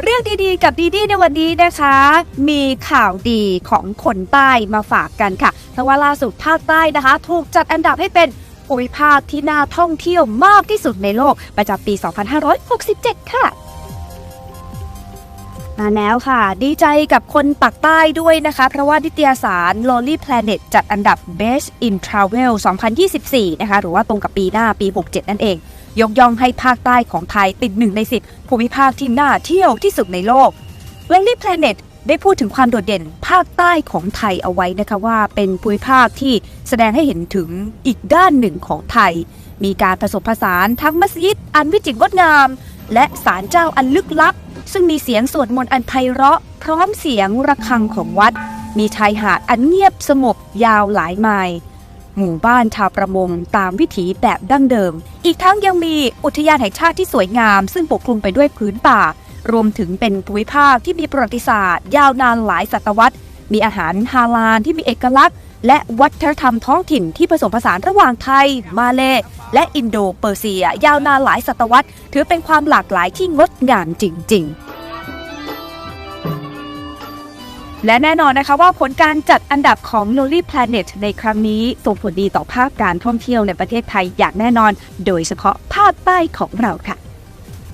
เรื่องดีๆ กับดีดีในวันนี้นะคะ มีข่าวดีของคนใต้มาฝากกันค่ะเพราะว่าล่าสุดภาคใต้นะคะ ถูกจัดอันดับให้เป็นภูมิภาคที่น่าท่องเที่ยวมากที่สุดในโลก ประจำปี 2567 ค่ะมาแล้วค่ะ ดีใจกับคนปักใต้ด้วยนะคะ เพราะว่านิตยสาร Lonely Planet จัดอันดับ Best in Travel 2024 นะคะ หรือว่าตรงกับปีหน้าปี 67 นั่นเอง ยกย่องให้ภาคใต้ของไทยติดหนึ่งใน10ภูมิภาคที่น่าเที่ยวที่สุดในโลก Lonely Planet ได้พูดถึงความโดดเด่นภาคใต้ของไทยเอาไว้นะคะว่าเป็นภูมิภาคที่แสดงให้เห็นถึงอีกด้านหนึ่งของไทย มีการผสมผสานทั้งมัสยิดอันวิจิตรงดงาม และศาลเจ้าอันลึกลับ ซึ่งมีเสียงสวดมนต์อันไพเราะ พร้อมเสียงระฆังของวัด มีชายหาดอันเงียบสงบยาวหลายไมล์ หมู่บ้านชาวประมงตามวิถีแบบดั้งเดิม อีกทั้งยังมีอุทยานแห่งชาติที่สวยงาม ซึ่งปกคลุมไปด้วยพื้นป่า รวมถึงเป็นภูมิภาคที่มีประวัติศาสตร์ ยาวนานหลายศตวรรษ มีอาหารฮาลาลที่มีเอกลักษณ์ และวัฒนธรรมท้องถิ่นที่ผสมผสานระหว่างไทย มาเลและอินโดเปอร์เซีย ยาวนานหลายศตวรรษ ถือเป็นความหลากหลายที่งดงามจริง ๆ และแน่นอนนะคะว่าผลการจัดอันดับของ Lonely Planet ในครั้งนี้ส่งผลดีต่อภาพการท่องเที่ยวในประเทศไทยอย่างแน่นอน โดยเฉพาะภาคใต้ของเราค่ะ